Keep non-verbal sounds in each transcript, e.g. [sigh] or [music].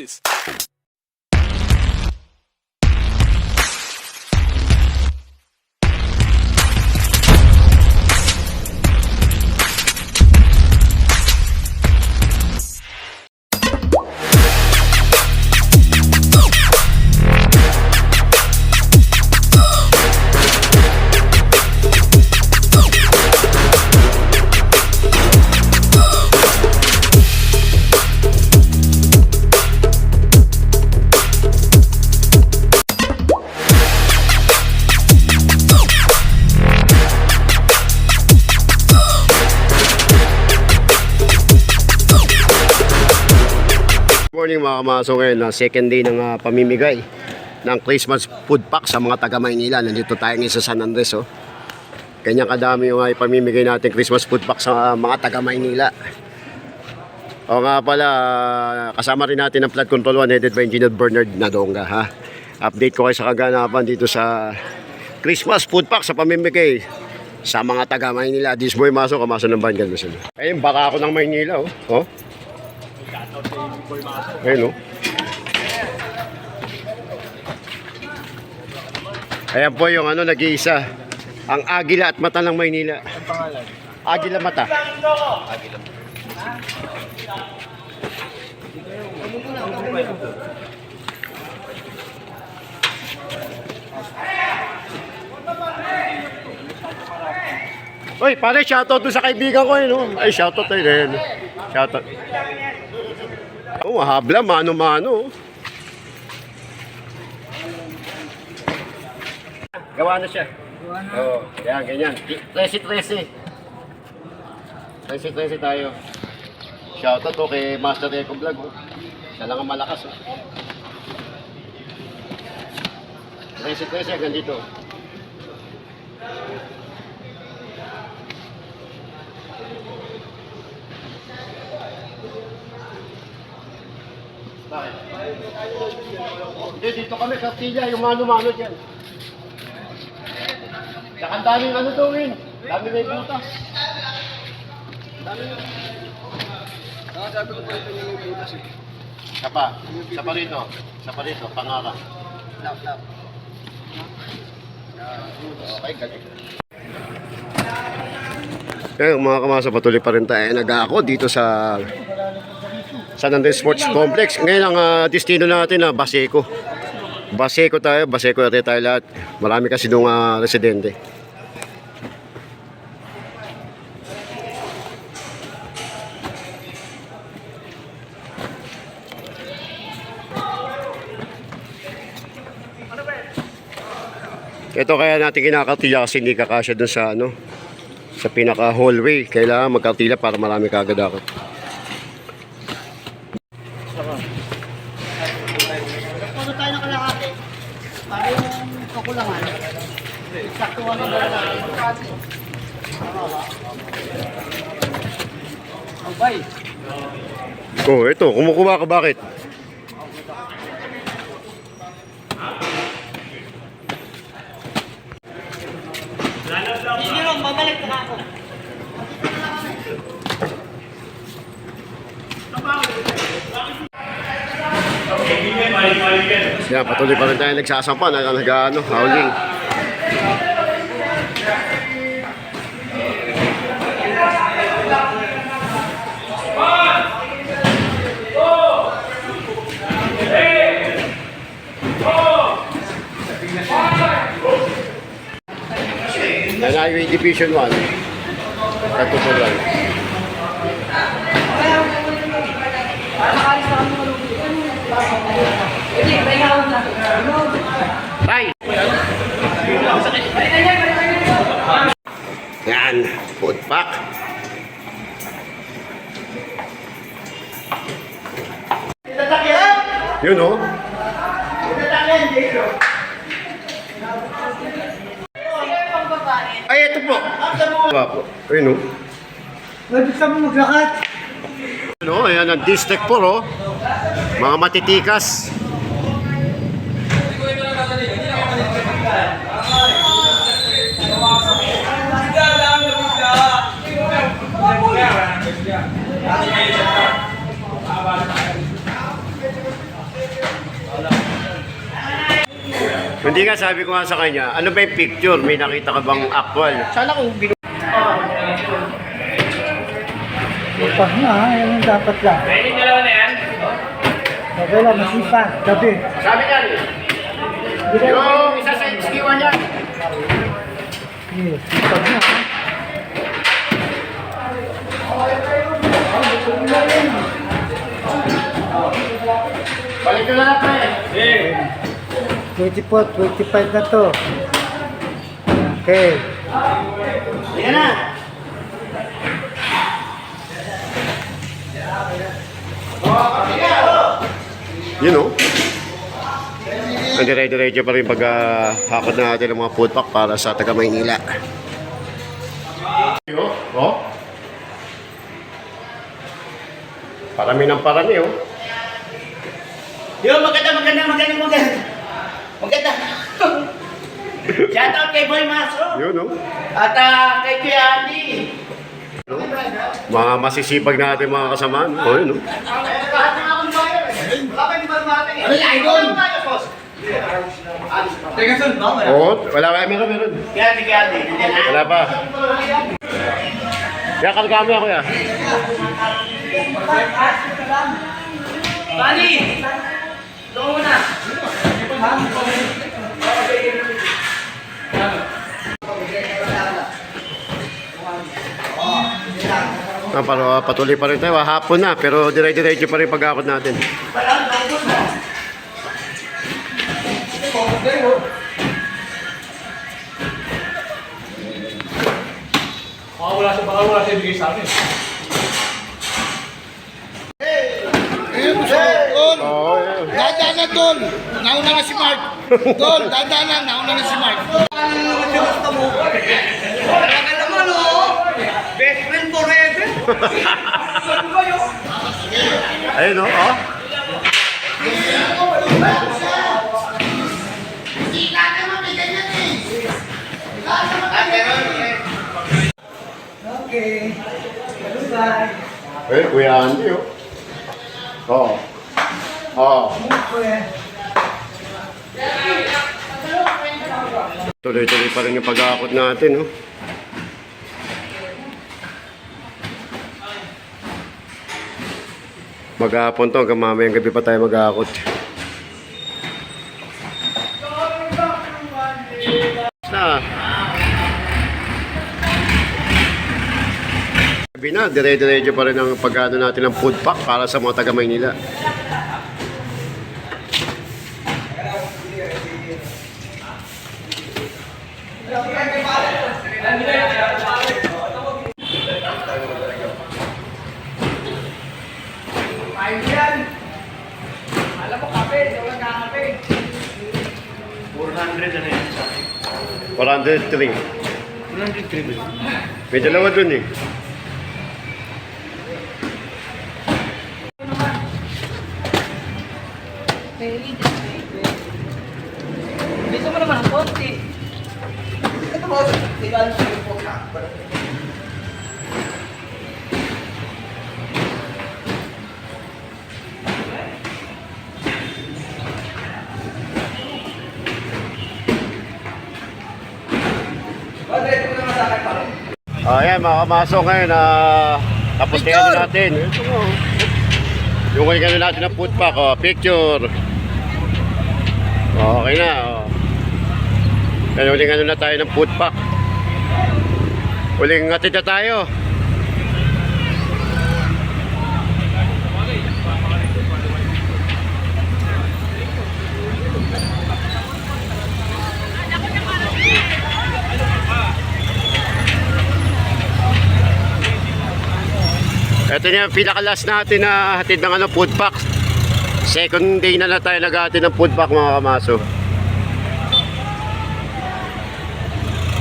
Moses. Morning mga kamaso ngayon na second day ng ah, pamimigay ng Christmas food pack sa mga taga Maynila. Nandito tayo ngayon sa San Andres oh. Ganyan kadami yung uh, pamimigay natin Christmas food pack sa ah, mga taga Maynila. O nga pala, ah, kasama rin natin ang flood control 1 headed by Engineer Bernard Nadonga ha. Update ko kayo sa kaganapan dito sa Christmas food pack sa pamimigay sa mga taga Maynila. This boy maso, kamaso ng Bangal Luzon. Ayun, baka ako ng Maynila oh. oh. Ayun oh. Ayan po yung ano nag-iisa. Ang agila at mata ng Maynila. Ang pangalan? Agila mata. Uy, pare, shoutout doon sa kaibigan ko yun. Oh. Ay, shoutout tayo din. Shoutout. Oh, mahabla, mano-mano. Gawa na siya. Oo, oh, yan, ganyan. 13-13. 13-13 tayo. Shoutout to kay Master Eco Vlog. Oh. Siya lang ang malakas. Oh. 13-13 hanggang dito. Hindi, dito kami, Castilla, yung mano-mano dyan. Saka ang daming ano gawin. Dami may butas. Dami Nakasabi ko pa ito yung butas eh. Isa pa. Isa pa rito. Isa pa rito. Pangara. Lap, lap. Okay, galing. Kaya mga kamasa, patuloy pa rin tayo nag-ako dito sa San Andres Sports Complex. Ngayon ang ah, destino natin na Baseco. Baseco tayo, Baseco area tayo lahat. Marami kasi doong ah, residente. Ito kaya natin kinakatila kasi hindi kakasya dun sa ano sa pinaka hallway. Kailangan magkatila para marami kagad ako. Puno tayo ng kalahati. Para yung kakulangan. Saktuhan ng kalahati. Abay. Oh, ito, kumukuha ka bakit? Hindi lang, babalik na ako. Yan, patuloy pa rin tayo nagsasampa, nag, nag ano, howling. Yan, Highway Division 1. Katutulan. Tay! Yan, food pack. Yun oh. Ay, ito po. Diba po? Ayun oh. Pwede ka mo maglakad. Ano, ayan ang district po, oh. Mga matitikas. Hindi nga sabi ko nga sa kanya, ano ba yung picture? May nakita ka bang actual? Sana kung ginawa. Oh. Pa na, yun dapat lang. Lang, masipag. Gabi. Sabi nga, yung isa sa HQ niya. Yes, sipag na. ha? Balik ko na lang pa eh. 24, 25 na to. Okay. Yan na. Yun o. Ang dire-diretso pa rin pag-hakot na natin ng mga food pack para sa taga Maynila. Oh, oh. Parami ng parami oh. Yo, maganda, maganda, maganda, maganda. Maganda. [laughs] Shout out kay Boy Maso. Yun oh. At ah, kay Kuya Andy. Mga masisipag natin mga kasamaan. Oh, yun oh. Ano yung idol? Teka, son, ba? Wala. Oo, wala ba? Meron, meron. Nandiyan na. Wala pa. Kaya kalgami ako ya. Bali! Doon muna. Ah, para patuloy pa rin tayo. Ah, Hapon na, pero dire-diretso pa rin pag-akot natin. Baka wala sa baka wala sa ibigay sa Dol. Oo, yeah. Dadaan na, Dol. Nauna na si Mark. Dol, dadaan na. Nauna na si Mark. Talaga naman, oh! Best friend forever! Ayun o, oh. Okay. Bye. Eh, Kuya Andy, oh. Oo. Oo. Tuloy-tuloy pa rin yung pag-aakot natin, oh. Maghapon to, hanggang mamayang gabi pa tayo mag-aakot. Na. Na, dire-diretso pa rin ang pagkano natin ng food pack para sa mga taga Maynila. ano yan sa akin? 403. 103 ba yun? May dalawa dun eh. Oh, ayan, mga kamasok ngayon na tapos na natin. Yung ano natin ng food pack, oh, picture. Okay na, oh. Kaya uling ano na tayo ng food pack. Uling ngatid na tayo. Ito na yung pinakalas natin na hatid ng ano, food pack. Second day na na tayo naghahatid ng food pack mga kamaso.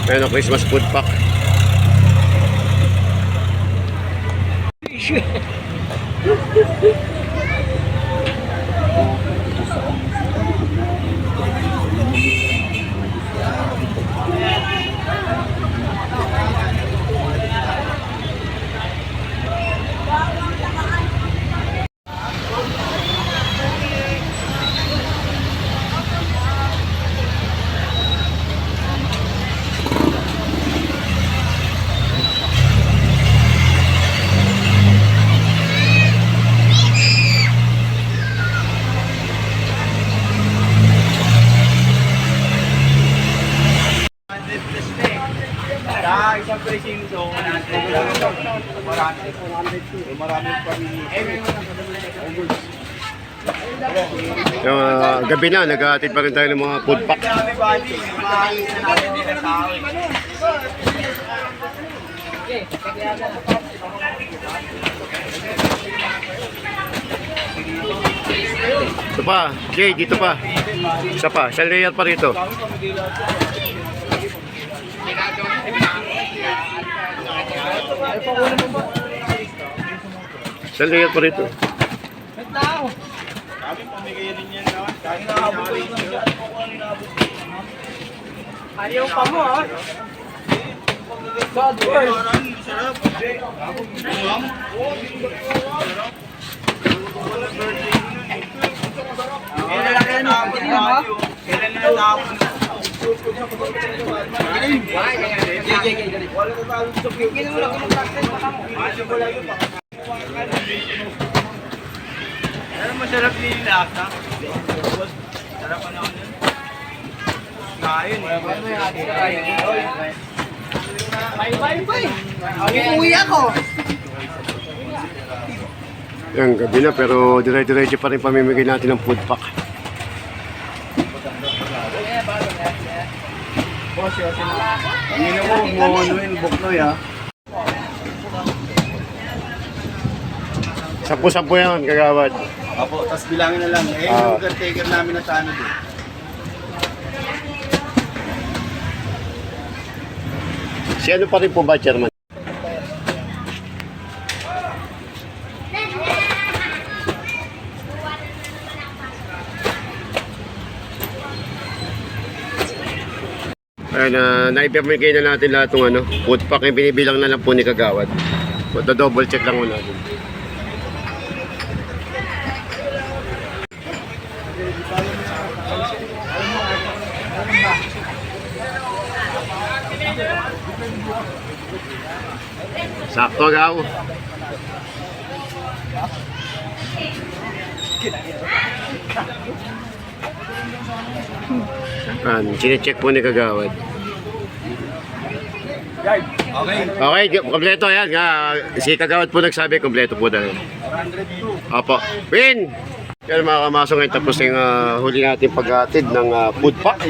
Ayan ang Christmas food pack. Shit. [laughs] gabi na, naghahatid pa rin tayo ng mga food pack. Sa. Ito pa, Jay, dito pa. Isa pa, isang layer pa rito. Isang layer pa rito. Ayaw pa mo, ha? God first. Kailan na natin mo? Kailan na natin Ano masarap nililasa? Sarap ano yun? Kain eh. Bye bye bye. Uuwi ako. Yan, gabi na pero dire-diretso pa rin pamimigay natin ng food pack. Ang ina mo, mo yun, buknoy ha. Sampu-sampu yan, kagawad. Apo, tapos bilangin na lang. Eh, Ah. yung caretaker namin na sa ano din. Si ano pa rin po ba, Chairman? Ayun, uh, naipamigay na natin lahat ng ano, food pack yung binibilang na lang po ni Kagawad. So, double check lang muna natin. Sakto agaw. Yan, chinecheck po ni Kagawad. Okay. Okay, kompleto yan. Si Kagawad po nagsabi, kompleto po dahil. Opo. Win! Yan mga kamasong ngayon tapos yung ah, huli natin paghatid ng ah, food pack.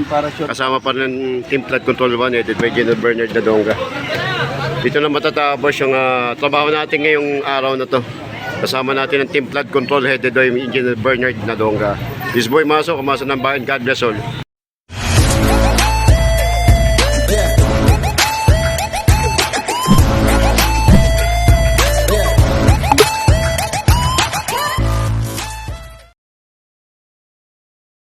Kasama pa ng Team Flood Control 1 headed by General Bernard Dadonga. Dito na matatapos yung ah, trabaho natin ngayong araw na to. Kasama natin ang Team Flood Control headed by Engineer Bernard Nadonga. This boy Maso, kamasa ng bayan. God bless all.